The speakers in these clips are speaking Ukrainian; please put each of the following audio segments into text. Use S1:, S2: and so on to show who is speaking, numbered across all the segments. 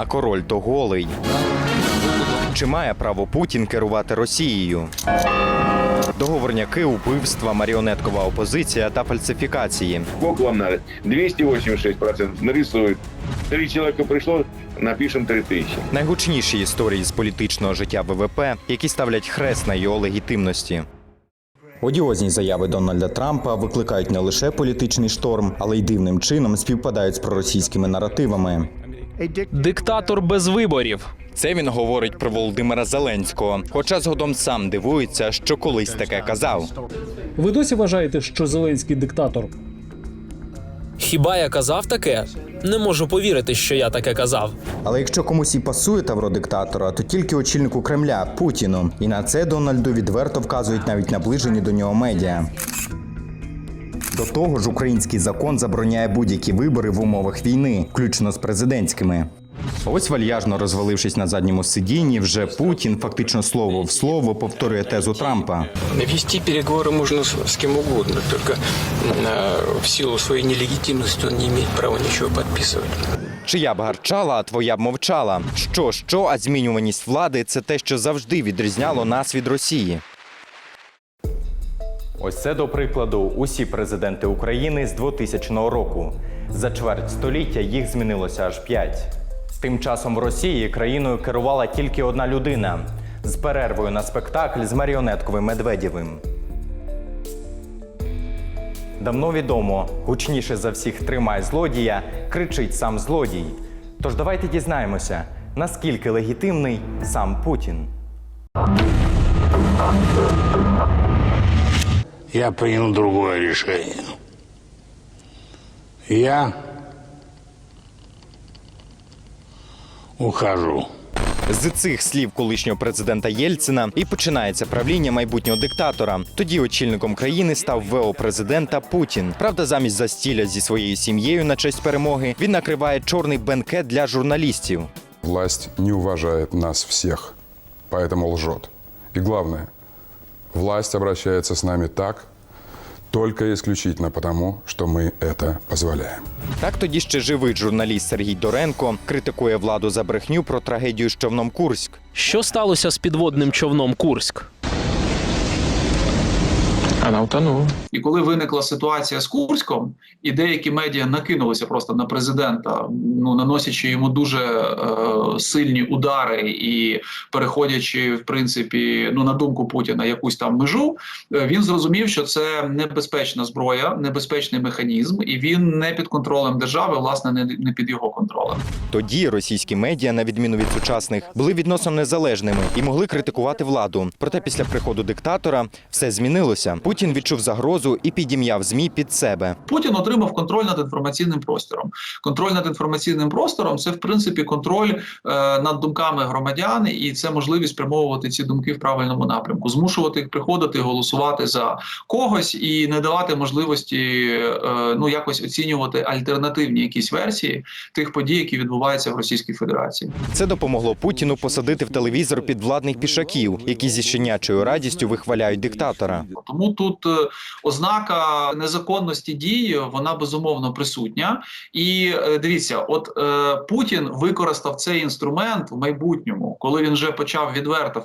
S1: а король то голий. Чи має право Путін керувати Росією? Договорняки, убивства, маріонеткова опозиція та фальсифікації.
S2: Сколько вам надо? 286% нарисуют. Три человека пришло, напишем 3000.
S1: Найгучніші історії з політичного життя ВВП, які ставлять хрест на його легітимності. Одіозні заяви Дональда Трампа викликають не лише політичний шторм, але й дивним чином співпадають з проросійськими наративами.
S3: Диктатор без виборів.
S1: Це він говорить про Володимира Зеленського, хоча згодом сам дивується, що колись таке казав.
S4: Ви досі вважаєте, що Зеленський диктатор?
S5: Хіба я казав таке? Не можу повірити, що я таке казав.
S1: Але якщо комусь і пасує тавро диктатора, то тільки очільнику Кремля Путіну. І на це Дональду відверто вказують навіть наближені до нього медіа. До того ж, український закон забороняє будь-які вибори в умовах війни, включно з президентськими. Ось вальяжно розвалившись на задньому сидінні, вже Путін фактично слово в слово повторює тезу Трампа.
S6: Вести переговоры можно с, с кем угодно, только э, в силу своей нелегитимности он не имеет права ничего подписывать.
S1: Чия б гарчала, а твоя б мовчала. Що, що, а змінюваність влади це те, що завжди відрізняло нас від Росії. Ось це до прикладу усі президенти України з 2000 року. За чверть століття їх змінилося аж п'ять. Тим часом в Росії країною керувала тільки одна людина з перервою на спектакль з маріонетковим Медведєвим. Давно відомо, гучніше за всіх тримай злодія, кричить сам злодій. Тож давайте дізнаємося, наскільки легітимний сам Путін.
S7: Я принял другое решение. Я ухожу.
S1: З цих слів колишнього президента Єльцина і починається правління майбутнього диктатора. Тоді очільником країни став ВО президента Путін. Правда, замість застілля зі своєю сім'єю на честь перемоги він накриває чорний бенкет для журналістів.
S8: Власть не уважает нас всех, поэтому лжет. И главное, власть обращается с нами так, только и исключительно потому, что мы это позволяем.
S1: Так тоді ще живий журналіст Сергій Доренко критикує владу за брехню про трагедію з човном Курськ.
S3: Що сталося з підводним човном Курськ?
S6: Она утонула.
S9: І коли виникла ситуація з Курськом, і деякі медіа накинулися просто на президента, ну наносячи йому дуже е, сильні удари і переходячи, в принципі, ну на думку Путіна, якусь там межу, е, він зрозумів, що це небезпечна зброя, небезпечний механізм, і він не під контролем держави, власне, не, не під його контролем.
S1: Тоді російські медіа, на відміну від сучасних, були відносно незалежними і могли критикувати владу. Проте після приходу диктатора все змінилося. Путін відчув загрозу і підім'яв змі під себе.
S9: Путін отримав контроль над інформаційним простором. Контроль над інформаційним простором це в принципі контроль е, над думками громадян, і це можливість спрямовувати ці думки в правильному напрямку, змушувати їх приходити, голосувати за когось і не давати можливості е, ну якось оцінювати альтернативні якісь версії тих подій, які відбуваються в Російській Федерації.
S1: Це допомогло Путіну посадити в телевізор підвладних пішаків, які зі щенячою радістю вихваляють диктатора.
S9: Тому тут е, ознака незаконності дії вона безумовно присутня. І е, дивіться, от е, Путін використав цей інструмент в майбутньому, коли він вже почав відверто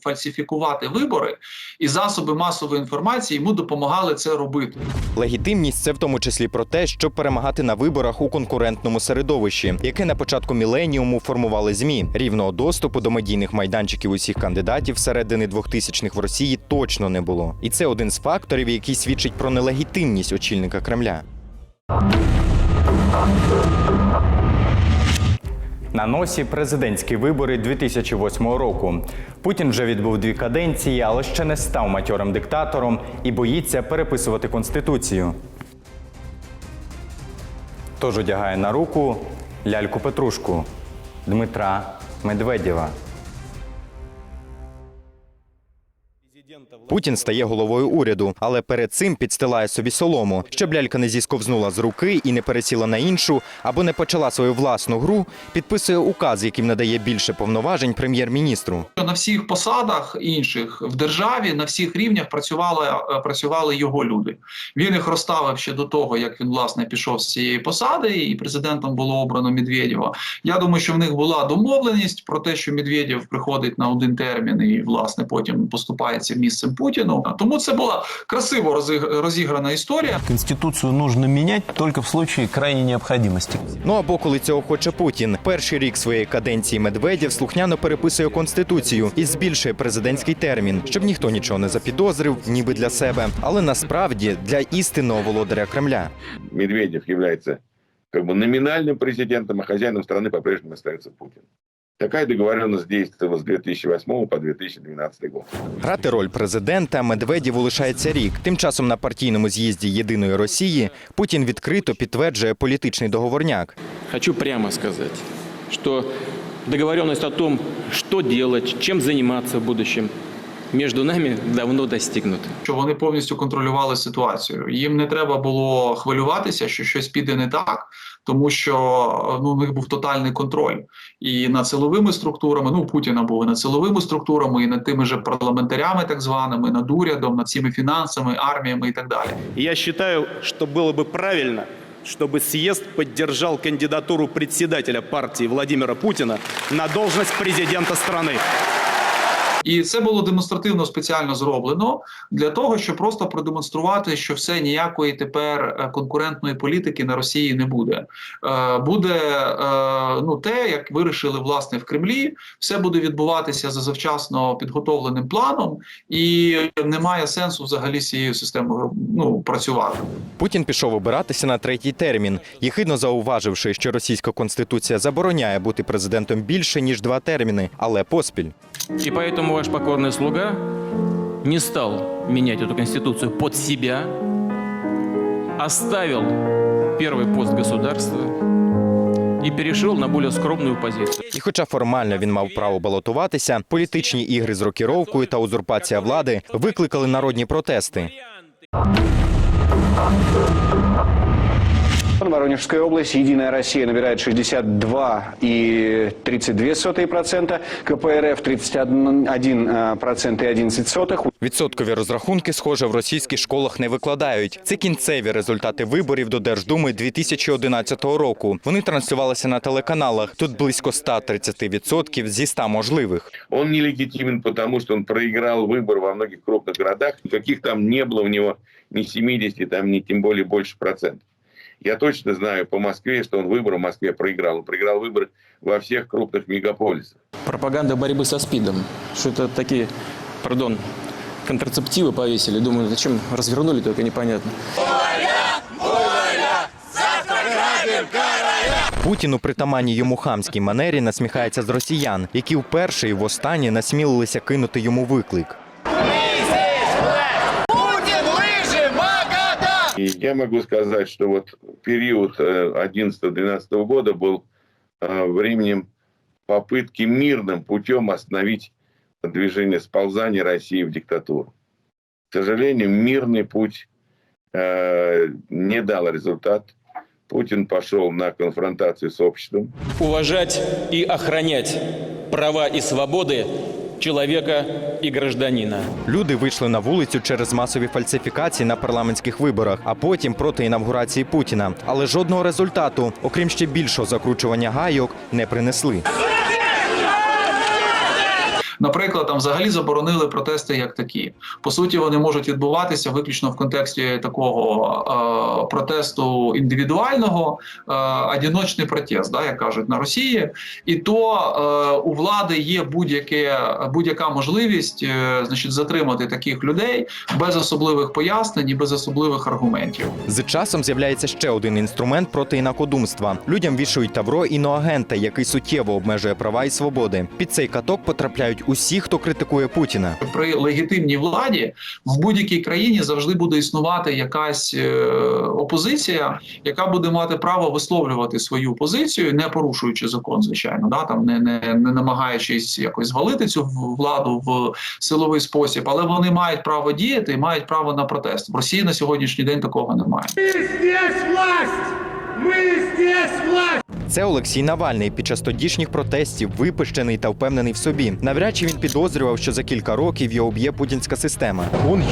S9: фальсифікувати вибори, і засоби масової інформації йому допомагали це робити.
S1: Легітимність це в тому числі про те, щоб перемагати на виборах у конкурентному середовищі, яке на початку міленіуму формували змі. Рівного доступу до медійних майданчиків усіх кандидатів середини 2000-х в Росії точно не було. І це один з факторів, який свідчить про нелегітимність очільника Кремля. На носі президентські вибори 2008 року. Путін вже відбув дві каденції, але ще не став матьорим диктатором і боїться переписувати конституцію. Тож одягає на руку ляльку Петрушку Дмитра Медведєва. Путін стає головою уряду, але перед цим підстилає собі солому, щоб лялька не зісковзнула з руки і не пересіла на іншу, або не почала свою власну гру. Підписує указ, яким надає більше повноважень прем'єр-міністру.
S9: На всіх посадах інших в державі на всіх рівнях працювали, е, працювали його люди. Він їх розставив ще до того, як він власне пішов з цієї посади, і президентом було обрано Медведєва. Я думаю, що в них була домовленість про те, що Медведєв приходить на один термін і власне потім поступається місцем Путіну. Тому це була красиво розіг- розіграна історія.
S10: Конституцию нужно менять только в случае крайней необходимости.
S1: Ну або коли цього хоче Путін. Перший рік своєї каденції Медведєв слухняно переписує конституцію і збільшує президентський термін, щоб ніхто нічого не запідозрив, ніби для себе, але насправді для істинного володаря Кремля.
S2: Медведев является как бы номинальным президентом, а хозяином страны по-прежнему остается Путин. Такая договоренность действовала с 2008 по 2012 год.
S1: Грати роль президента Медведєву лишається рік. Тим часом на партійному з'їзді Єдиної Росії Путін відкрито підтверджує політичний договорняк.
S11: Хочу прямо сказати, що договоренность о том, что делать, чем заниматься в будущем, между нами давно достигнута.
S9: що вони повністю контролювали ситуацію. Їм не треба було хвилюватися, що щось піде не так, тому що ну, у них був тотальний контроль і над силовими структурами. Ну, у Путіна був і над силовими структурами, і над тими же парламентарями, так званими, над урядом, над всіми фінансами, арміями і так далі.
S12: Я считаю, что было бы правильно, чтобы съезд поддержал кандидатуру председателя партии Владимира Путина на должность президента страны.
S9: І це було демонстративно спеціально зроблено для того, щоб просто продемонструвати, що все ніякої тепер е, конкурентної політики на Росії не буде. Е, Буде е, ну те, як вирішили власне в Кремлі, все буде відбуватися за завчасно підготовленим планом, і немає сенсу взагалі з цією системою ну, працювати.
S1: Путін пішов обиратися на третій термін, єхидно зауваживши, що російська конституція забороняє бути президентом більше ніж два терміни, але поспіль.
S11: И поэтому ваш покорный слуга не стал менять эту конституцию под себя, оставил первый пост государства и перешел на более скромную позицию.
S1: І хоча формально він мав право балотуватися, політичні ігри з рокіровкою та узурпація влади викликали народні протести.
S13: Воронежская область, Единая Россия набирает 62,32%, КПРФ 31,11%.
S1: Відсоткові розрахунки, схоже, в російських школах не викладають. Це кінцеві результати виборів до Держдуми 2011 року. Вони транслювалися на телеканалах. Тут близько 130% зі 100 можливих.
S2: Он нелегитимен, потому что он проиграл выборы во многих крупных городах. Каких там не было у него ни 70, там, ни тем более больше процентов. Я точно знаю по Москве, что он выборы в Москве проиграл. Он проиграл выборы во всех крупных мегаполисах.
S11: Пропаганда борьбы со СПИДом. Что это такие, пардон, контрацептивы повесили. Думаю, зачем развернули, только непонятно.
S1: Путін у притаманній йому хамській манері насміхається з росіян, які вперше і востаннє насмілилися кинути йому виклик.
S2: И я могу сказать, что вот период э, 11-12 года был э, временем попытки мирным путем остановить движение сползания России в диктатуру. К сожалению, мирный путь э, не дал результат. Путин пошел на конфронтацию с обществом.
S11: Уважать и охранять права и свободы человека и гражданина.
S1: Люди вийшли на вулицю через масові фальсифікації на парламентських виборах, а потім проти інавгурації Путіна. Але жодного результату, окрім ще більшого закручування гайок, не принесли.
S9: Наприклад, там взагалі заборонили протести як такі. По суті, вони можуть відбуватися виключно в контексті такого е, протесту індивідуального, е, одіночний протест, да, як кажуть на Росії. І то е, у влади є будь-яке будь-яка можливість е, значить, затримати таких людей без особливих пояснень і без особливих аргументів.
S1: З часом з'являється ще один інструмент проти інакодумства. Людям вішають тавро іноагента, який суттєво обмежує права і свободи. Під цей каток потрапляють усіх, хто критикує Путіна.
S9: При легітимній владі в будь-якій країні завжди буде існувати якась е, опозиція, яка буде мати право висловлювати свою позицію, не порушуючи закон, звичайно, да там не, не, не намагаючись якось звалити цю владу в силовий спосіб, але вони мають право діяти і мають право на протест. В Росії на сьогоднішній день такого немає.
S1: Це Олексій Навальний під час тодішніх протестів, випищений та впевнений в собі. Навряд чи він підозрював, що за кілька років його б'є путінська система.
S14: Он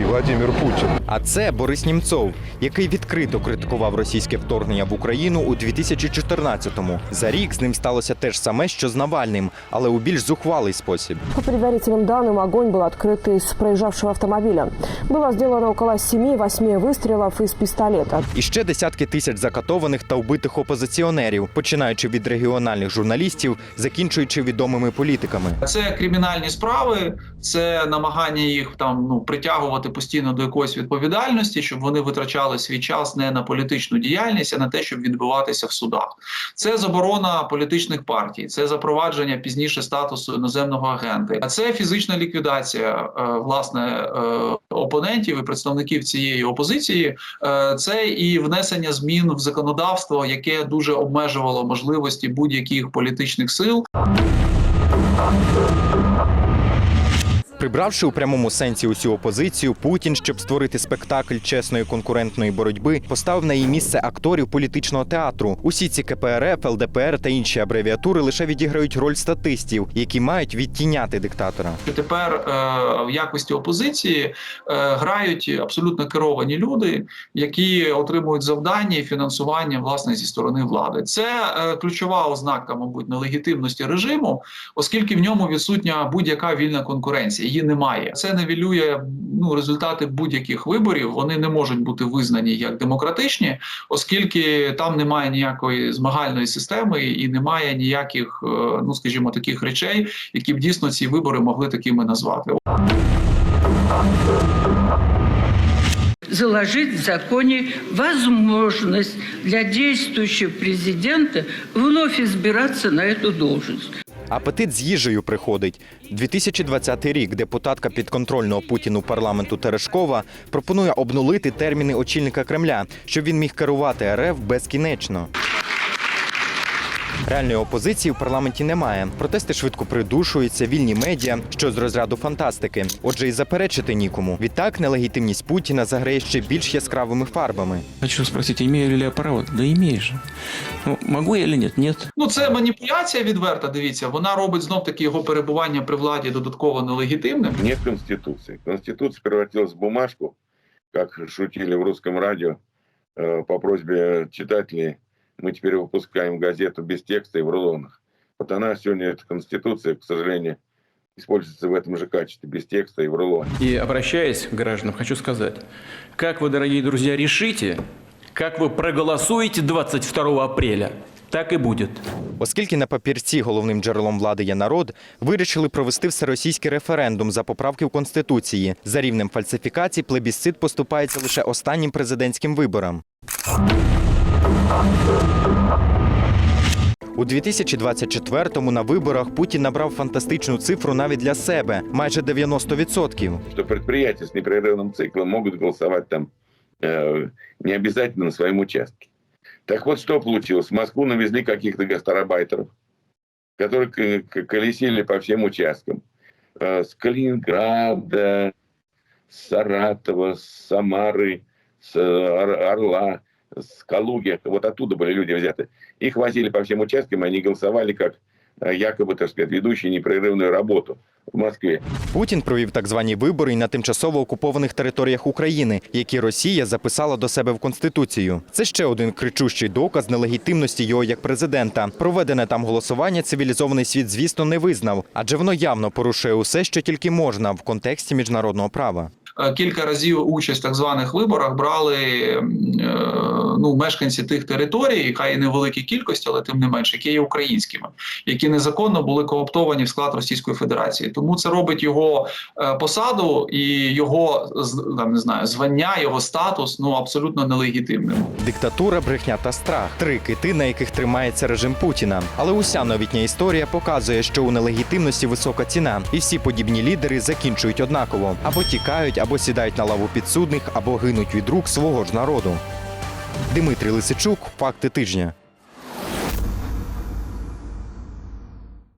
S14: и Владимир Путин.
S1: А це Борис Німцов, який відкрито критикував російське вторгнення в Україну у 2014-му. За рік з ним сталося те ж саме, що з Навальним, але у більш зухвалий спосіб.
S15: По предварительным данным, огонь был открыт из проезжавшего автомобиля. Было сделано около 7-8 выстрелов из пистолета.
S1: І ще десятки тисяч закатованих та вбитих опозиціонерів, починаючи від регіональних журналістів, закінчуючи відомими політиками.
S9: Це кримінальні справи, це намагання їх там ну притягувати постійно до якоїсь відповідальності, щоб вони витрачали свій час не на політичну діяльність, а на те, щоб відбиватися в судах. Це заборона політичних партій, це запровадження пізніше статусу іноземного агента, а це фізична ліквідація е, власне е, опонентів і представників цієї опозиції. Е, це і внесення змін в законодавство, яке дуже обмежувало можливості будь-яких політичних сил.
S1: Прибравши у прямому сенсі усю опозицію, Путін, щоб створити спектакль чесної конкурентної боротьби, поставив на її місце акторів політичного театру. Усі ці КПРФ, ЛДПР та інші абревіатури лише відіграють роль статистів, які мають відтіняти диктатора.
S9: тепер е, в якості опозиції е, грають абсолютно керовані люди, які отримують завдання і фінансування власне зі сторони влади. Це е, ключова ознака, мабуть, нелегітимності режиму, оскільки в ньому відсутня будь-яка вільна конкуренція. Її немає. Це невілює ну результати будь-яких виборів. Вони не можуть бути визнані як демократичні, оскільки там немає ніякої змагальної системи і немає ніяких, е, ну скажімо, таких речей, які б дійсно ці вибори могли такими назвати.
S16: заложить в законе возможность для действующего президента вновь избираться на эту должность.
S1: Апетит з їжею приходить. 2020 рік депутатка підконтрольного Путіну парламенту Терешкова пропонує обнулити терміни очільника Кремля, щоб він міг керувати РФ безкінечно. Реальної опозиції в парламенті немає. Протести швидко придушуються, вільні медіа, що з розряду фантастики. Отже, і заперечити нікому. Відтак нелегітимність Путіна заграє ще більш яскравими фарбами.
S11: Хочу спросить, имею ли я право? Да имеешь же. Ну, могу я или нет? Нет.
S9: Ну це маніпуляція відверта. Дивіться, вона робить знов таки його перебування при владі додатково нелегітимним.
S2: Нет Конституции. Конституция превратилась в бумажку, как шутили в русском радио э, по просьбе читателей Мы теперь выпускаем газету без текста и в рулонах. Вот она сегодня, эта Конституция, к сожалению, используется в этом же качестве, без текста и в рулоне.
S11: И обращаясь к гражданам, хочу сказать, как вы, дорогие друзья, решите, как вы проголосуете 22 апреля, так и будет.
S1: Оскільки на папірці головним джерелом влади є народ, вирішили провести всеросійський референдум за поправки в Конституції. За рівнем фальсифікацій плебісцит поступається лише останнім президентським виборам. У 2024-му на виборах Путін набрав фантастичну цифру навіть для себе майже 90%.
S2: Что предприятия с непрерывным циклом могут голосовать там э, не обязательно на своем участке. Так вот, что получилось? В Москву навезли каких-то гастарбайтеров, которые к- к- колесили по всем участкам. Э, С Калининграда, с Саратова, с Самары, с э, Ор- Орла, с Калуги. Вот оттуда были люди взяты. Их возили по всем участкам, и они голосовали как э, якобы, так сказать, ведущие непрерывную работу в Москве.
S1: Путін провів так звані вибори й на тимчасово окупованих територіях України, які Росія записала до себе в конституцію. Це ще один кричущий доказ нелегітимності його як президента. Проведене там голосування цивілізований світ, звісно, не визнав, адже воно явно порушує усе, що тільки можна в контексті міжнародного права.
S9: е, кілька разів участь в так званих виборах брали е, ну, мешканці тих територій, хай і невеликій кількості, але тим не менше, які є українськими, які незаконно були кооптовані в склад Російської Федерації. Тому це робить його е, посаду і його там не знаю звання, його статус ну абсолютно нелегітимним.
S1: Диктатура, брехня та страх три кити, на яких тримається режим Путіна. Але уся новітня історія показує, що у нелегітимності висока ціна, і всі подібні лідери закінчують однаково: або тікають, або сідають на лаву підсудних, або гинуть від рук свого ж народу. Дмитрий Лисичук, факти тижня.